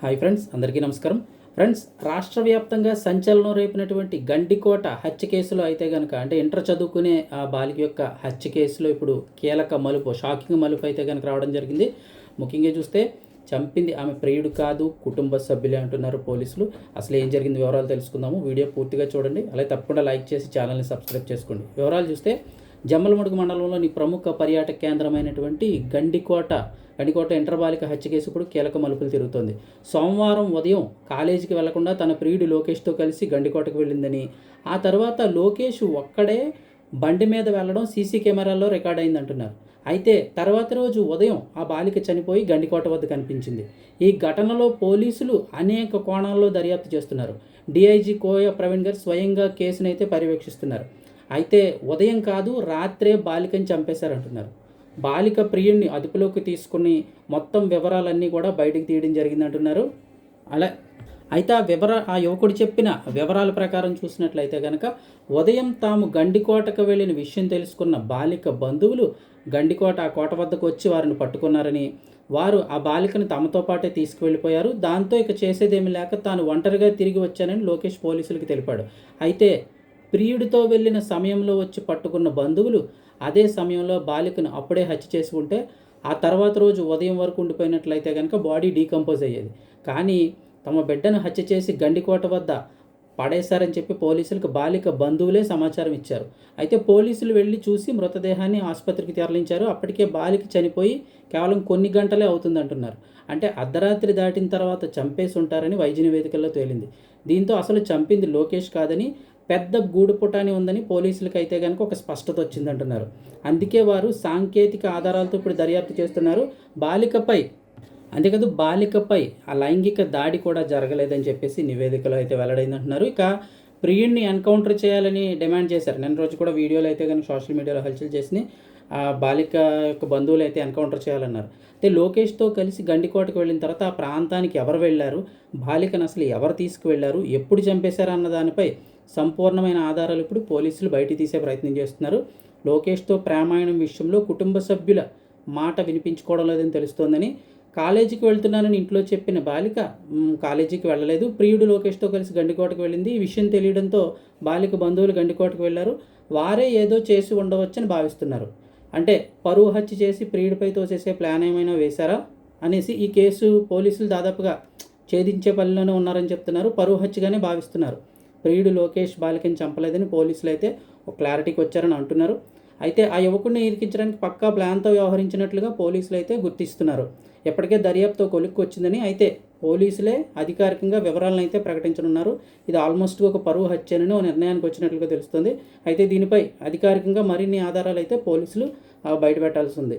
Hi friends అందరికీ నమస్కారం. Friends రాష్ట్ర వ్యాప్తంగా సంచలనం రేపినటువంటి గండికోట హత్య కేసులో అయితే కనుక అంటే ఇంటర్ చదువుకునే ఆ బాలిక యొక్క హత్య కేసులో ఇప్పుడు కీలక మలుపు షాకింగ్ మలుపు అయితే కనుక రావడం జరిగింది. ముఖ్యంగా చూస్తే చంపింది ఆమె ప్రియుడు కాదు కుటుంబ సభ్యులే అంటున్నారు పోలీసులు. అసలు ఏం జరిగింది వివరాలు తెలుసుకుందాము. వీడియో పూర్తిగా చూడండి. అలాగే తప్పకుండా లైక్ చేసి ఛానల్ని సబ్స్క్రైబ్ చేసుకోండి. వివరాలు చూస్తే జమ్మలమడుగు మండలంలోని ప్రముఖ పర్యాటక కేంద్రమైనటువంటి గండికోట గండికోట ఇంటర్ బాలిక హత్య కేసు ఇప్పుడు కీలక మలుపులు తిరుగుతోంది. సోమవారం ఉదయం కాలేజీకి వెళ్ళకుండా తన ప్రియుడు లోకేష్తో కలిసి గండికోటకు వెళ్ళిందని ఆ తర్వాత లోకేష్ ఒక్కడే బండి మీద వెళ్ళడం సీసీ కెమెరాల్లో రికార్డ్ అయిందంటున్నారు. అయితే తర్వాత రోజు ఉదయం ఆ బాలిక చనిపోయి గండికోట వద్ద కనిపించింది. ఈ ఘటనలో పోలీసులు అనేక కోణాల్లో దర్యాప్తు చేస్తున్నారు. డిఐజీ కోయ ప్రవీణ్ గారు స్వయంగా కేసునైతే పర్యవేక్షిస్తున్నారు. అయితే ఉదయం కాదు రాత్రే బాలికని చంపేశారంటున్నారు. బాలిక ప్రియుణ్ణి అదుపులోకి తీసుకుని మొత్తం వివరాలన్నీ కూడా బయటకు తీయడం జరిగిందంటున్నారు. అలా అయితే ఆ వివర ఆ యువకుడు చెప్పిన వివరాల ప్రకారం చూసినట్లయితే కనుక ఉదయం తాము గండికోటకు వెళ్ళిన విషయం తెలుసుకున్న బాలిక బంధువులు గండికోట ఆ కోట వద్దకు వచ్చి వారిని పట్టుకున్నారని వారు ఆ బాలికను తమతో పాటే తీసుకువెళ్ళిపోయారు. దాంతో ఇక చేసేదేమీ లేక తాను ఒంటరిగా తిరిగి వచ్చానని లోకేష్ పోలీసులకు తెలిపాడు. అయితే ప్రియుడితో వెళ్ళిన సమయంలో వచ్చి పట్టుకున్న బంధువులు అదే సమయంలో బాలికను అప్పుడే హత్య చేసి ఉంటే ఆ తర్వాత రోజు ఉదయం వరకు ఉండిపోయినట్లయితే కనుక బాడీ డీకంపోజ్ అయ్యేది. కానీ తమ బిడ్డను హత్య చేసి గండికోట వద్ద పడేశారని చెప్పి పోలీసులకు బాలిక బంధువులే సమాచారం ఇచ్చారు. అయితే పోలీసులు వెళ్ళి చూసి మృతదేహాన్ని ఆసుపత్రికి తరలించారు. అప్పటికే బాలిక చనిపోయి కేవలం కొన్ని గంటలే అవుతుందంటున్నారు. అంటే అర్ధరాత్రి దాటిన తర్వాత చంపేసి ఉంటారని వైద్య నివేదికల్లో తేలింది. దీంతో అసలు చంపింది లోకేష్ కాదని పెద్ద గూడుపుటాని ఉందని పోలీసులకు అయితే కనుక ఒక స్పష్టత వచ్చిందంటున్నారు. అందుకే వారు సాంకేతిక ఆధారాలతో ఇప్పుడు దర్యాప్తు చేస్తున్నారు. బాలికపై అంతేకాదు బాలికపై ఆ లైంగిక దాడి కూడా జరగలేదని చెప్పేసి నివేదికలో అయితే వెల్లడైందంటున్నారు. ఇక ప్రియుణ్ణి ఎన్కౌంటర్ చేయాలని డిమాండ్ చేశారు. నిన్న రోజు కూడా వీడియోలు అయితే కనుక సోషల్ మీడియాలో హల్చల్ చేసి ఆ బాలిక యొక్క బంధువులు అయితే ఎన్కౌంటర్ చేయాలన్నారు. అయితే లోకేష్తో కలిసి గండికోటకు వెళ్ళిన తర్వాత ఆ ప్రాంతానికి ఎవరు వెళ్ళారు? బాలికను అసలు ఎవరు తీసుకువెళ్ళారు? ఎప్పుడు చంపేశారు అన్న దానిపై సంపూర్ణమైన ఆధారాలు ఇప్పుడు పోలీసులు బయట తీసే ప్రయత్నం చేస్తున్నారు. లోకేష్తో ప్రామాయణం విషయంలో కుటుంబ సభ్యుల మాట వినిపించుకోవడం లేదని తెలుస్తోందని కాలేజీకి వెళ్తున్నానని ఇంట్లో చెప్పిన బాలిక కాలేజీకి వెళ్ళలేదు. ప్రియుడు లోకేష్తో కలిసి గండికోటకు వెళ్ళింది. ఈ విషయం తెలియడంతో బాలిక బంధువులు గండికోటకు వెళ్ళారు వారే ఏదో చేసి ఉండవచ్చని భావిస్తున్నారు. అంటే పరువు హత్య చేసి ప్రియుడిపై తోసేసే ప్లాన్ ఏమైనా వేశారా? అనేసి ఈ కేసు పోలీసులు దాదాపుగా ఛేదించే పనిలోనే ఉన్నారని చెప్తున్నారు. పరువు హత్యగానే భావిస్తున్నారు. ప్రియుడు లోకేష్ బాలికని చంపలేదని పోలీసులు అయితే ఒక క్లారిటీకి వచ్చారని అంటున్నారు. అయితే ఆ యువకుడిని ఇరికించడానికి పక్కా ప్లాన్తో వ్యవహరించినట్లుగా పోలీసులు అయితే గుర్తిస్తున్నారు. ఎప్పటికే దర్యాప్తు కొలుక్కు వచ్చిందని అయితే పోలీసులే అధికారికంగా వివరాలను అయితే ప్రకటించనున్నారు. ఇది ఆల్మోస్ట్ ఒక పరువు హత్యనని ఓ నిర్ణయానికి వచ్చినట్లుగా తెలుస్తుంది. అయితే దీనిపై అధికారికంగా మరిన్ని ఆధారాలు అయితే పోలీసులు బయటపెట్టాల్సి ఉంది.